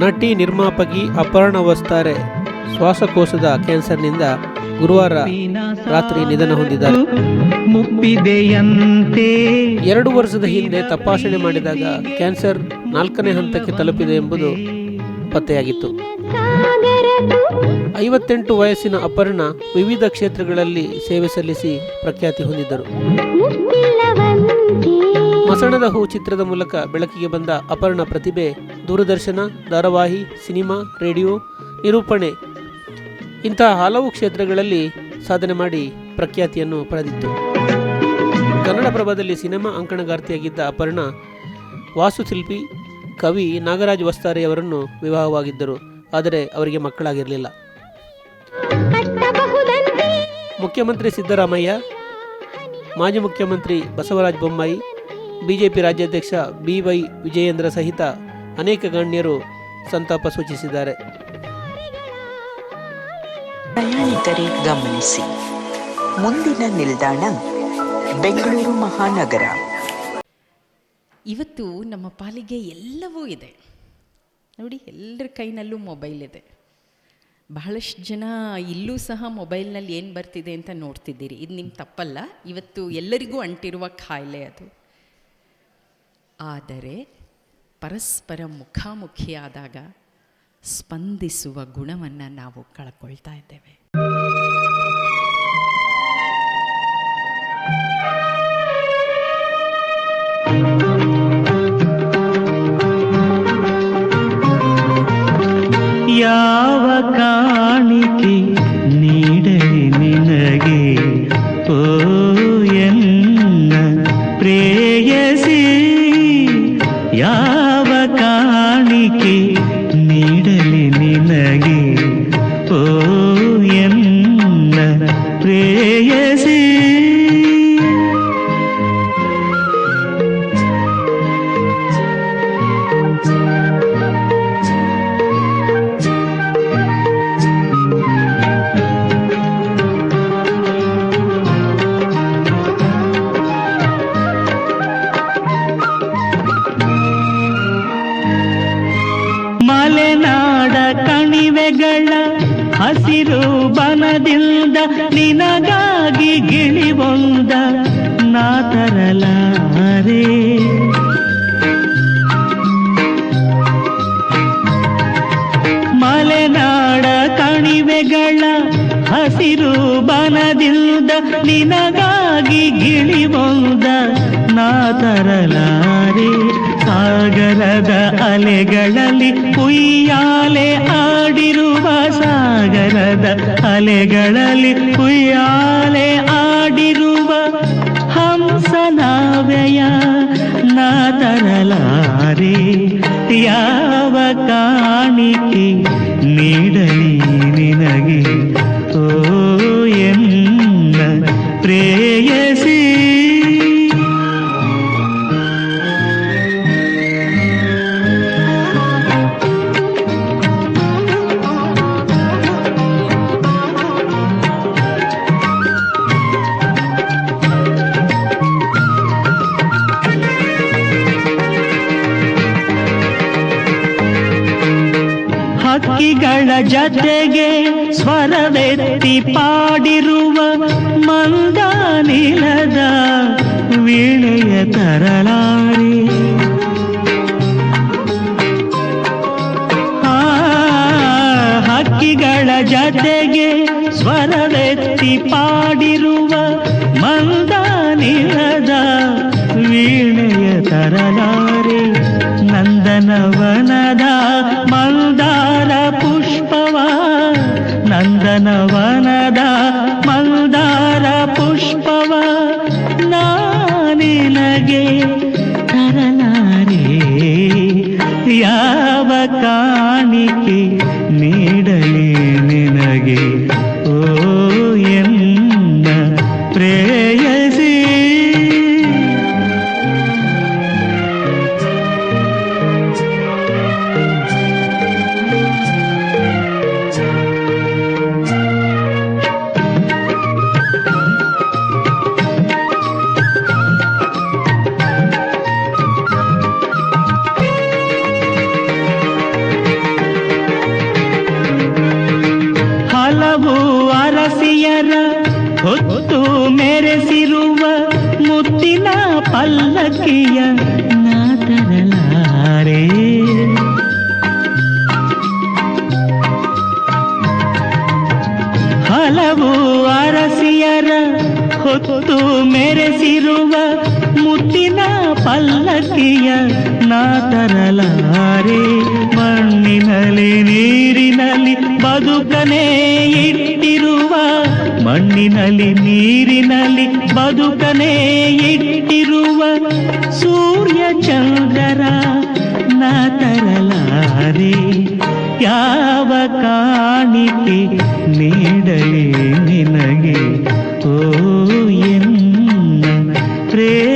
ನಟಿ ನಿರ್ಮಾಪಕಿ ಅಪರ್ಣ ವಸ್ತಾರೆ ಶ್ವಾಸಕೋಶದ ಕ್ಯಾನ್ಸರ್ನಿಂದ ಗುರುವಾರ ರಾತ್ರಿ ನಿಧನ ಹೊಂದಿದ್ದಾರೆ. ಮುಪ್ಪಿದೆಯಂತೆ ಎರಡು ವರ್ಷದ ಹಿಂದೆ ತಪಾಸಣೆ ಮಾಡಿದಾಗ ಕ್ಯಾನ್ಸರ್ ನಾಲ್ಕನೇ ಹಂತಕ್ಕೆ ತಲುಪಿದೆ ಎಂಬುದು ಪತ್ತೆಯಾಗಿತ್ತು. ಐವತ್ತೆಂಟು ವಯಸ್ಸಿನ ಅಪರ್ಣ ವಿವಿಧ ಕ್ಷೇತ್ರಗಳಲ್ಲಿ ಸೇವೆ ಸಲ್ಲಿಸಿ ಪ್ರಖ್ಯಾತಿ ಹೊಂದಿದ್ದರು. ಮಸಣದ ಹೂ ಚಿತ್ರದ ಮೂಲಕ ಬೆಳಕಿಗೆ ಬಂದ ಅಪರ್ಣ ಪ್ರತಿಭೆ, ದೂರದರ್ಶನ, ಧಾರಾವಾಹಿ, ಸಿನಿಮಾ, ರೇಡಿಯೋ, ನಿರೂಪಣೆ ಇಂತಹ ಹಲವು ಕ್ಷೇತ್ರಗಳಲ್ಲಿ ಸಾಧನೆ ಮಾಡಿ ಪ್ರಖ್ಯಾತಿಯನ್ನು ಪಡೆದಿತ್ತು. ಕನ್ನಡಪ್ರಭದಲ್ಲಿ ಸಿನಿಮಾ ಅಂಕಣಗಾರ್ತಿಯಾಗಿದ್ದ ಅಪರ್ಣ, ವಾಸ್ತುಶಿಲ್ಪಿ, ಕವಿ ನಾಗರಾಜ್ ವಸ್ತಾರೆಯವರನ್ನು ವಿವಾಹವಾಗಿದ್ದರು, ಆದರೆ ಅವರಿಗೆ ಮಕ್ಕಳಾಗಿರಲಿಲ್ಲ. ಮುಖ್ಯಮಂತ್ರಿ ಸಿದ್ದರಾಮಯ್ಯ, ಮಾಜಿ ಮುಖ್ಯಮಂತ್ರಿ ಬಸವರಾಜ ಬೊಮ್ಮಾಯಿ ಬಿಜೆಪಿ ರಾಜ್ಯಾಧ್ಯಕ್ಷ ಬಿ ವೈ ವಿಜಯೇಂದ್ರ ಸಹಿತ ಅನೇಕ ಗಣ್ಯರು ಸಂತಾಪ ಸೂಚಿಸಿದ್ದಾರೆ. ಪ್ರಯಾಣಿಕರೇ ಗಮನಿಸಿ. ಮುಂದಿನ ನಿಲ್ದಾಣ ಬೆಂಗಳೂರು ಮಹಾನಗರ. ಇವತ್ತು ನಮ್ಮ ಪಾಲಿಗೆ ಎಲ್ಲವೂ ಇದೆ. ನೋಡಿ ಎಲ್ಲರ ಕೈನಲ್ಲೂ ಮೊಬೈಲ್ ಇದೆ. ಬಹಳಷ್ಟು ಜನ ಇಲ್ಲೂ ಸಹ ಮೊಬೈಲ್ನಲ್ಲಿ ಏನು ಬರ್ತಿದೆ ಅಂತ ನೋಡ್ತಿದ್ದೀರಿ. ಇದು ನಿಮ್ಮ ತಪ್ಪಲ್ಲ. ಇವತ್ತು ಎಲ್ಲರಿಗೂ ಅಂಟಿರುವ ಖಾಯಿಲೆ ಅದು. ಆದರೆ ಪರಸ್ಪರ ಮುಖಾಮುಖಿಯಾದಾಗ ಸ್ಪಂದಿಸುವ ಗುಣವನ್ನು ನಾವು ಕಳ್ಕೊಳ್ತಾ ಇದ್ದೇವೆ. ಎನ್ನ ಪ್ರೇಯಸಿ ಮಲೆನಾಡ ಕಣಿವೆಗಳ ಹಸಿರು ಬನದಿಂದ ನಿನಗಾಗಿ ಗಿಳಿಬೊಂದ ನಾ ಮಲೆನಾಡ ಕಣಿವೆಗಳ ಹಸಿರು ಬನದಿಂದ ನಿನಗಾಗಿ ಗಿಳಿಬೊಂದ ನಾ ತರಲಾರೆ ಸಾಗರದ ಅಲೆಗಳಲ್ಲಿ ಕುಯ್ಯಾಲೆ ಆಡಿರುವ ಸಾಗರದ ಅಲೆಗಳಲ್ಲಿ ಕುಯ್ಯಾಲೆ ಆಡಿರುವ ಹಂಸನಾವೆಯ ನಾ ತರಲಾರೆ ಯಾವ ಕಾಣಿಕೆ ನೀಡಲಿ? ಜತೆಗೆ ಸ್ವರವೆತ್ತಿ ಪಾಡಿರುವ ಮಂದಾನಿಲದ ವೀಣೆಯ ತರಲಾರಿ ಹಕ್ಕಿಗಳ ಜತೆಗೆ ಸ್ವರವೆತ್ತಿ ಪಾಡಿರುವ ಮಂದಾನಿಲದ ವೀಣೆಯ ತರಲಾರಿ ನಂದನವನದ ನಂದನವನದ ಮಂದಾರ ಪುಷ್ಪವ ನಾನಿನಗೆ ತರಲಾರೆ ಯಾವ ಕಾಣಿಕೆ ನೀಡಲಿ ನಿನಗೆ? ಓ ಎನ್ನ ಪ್ರೇಯಸಿ ಪಲ್ಲಕ್ಕಿಯ ನಾ ತರಲಾರೆ ಹಲವು ಅರಸಿಯರ ಹೊತ್ತು ಮೆರೆಸಿರುವ ಮುತ್ತಿನ ಪಲ್ಲಕ್ಕಿಯ ನಾ ತರಲಾರೆ ಮಣ್ಣಿನಲ್ಲಿ ನೀರಿನಲ್ಲಿ ಬದುಕನೇ ಇಟ್ಟಿರುವ ಮಣ್ಣಿನಲ್ಲಿ ನೀರಿನಲ್ಲಿ ಬದುಕನೇ ಇಟ್ಟಿರುವ ಸೂರ್ಯ ಚಂದ್ರರ ನಾ ಯಾವ ಕಾಣಿಕೆ ನೀಡಲಿ ನಿನಗೆ? ಓ ಎನ್ನ ಪ್ರೇಯಸಿ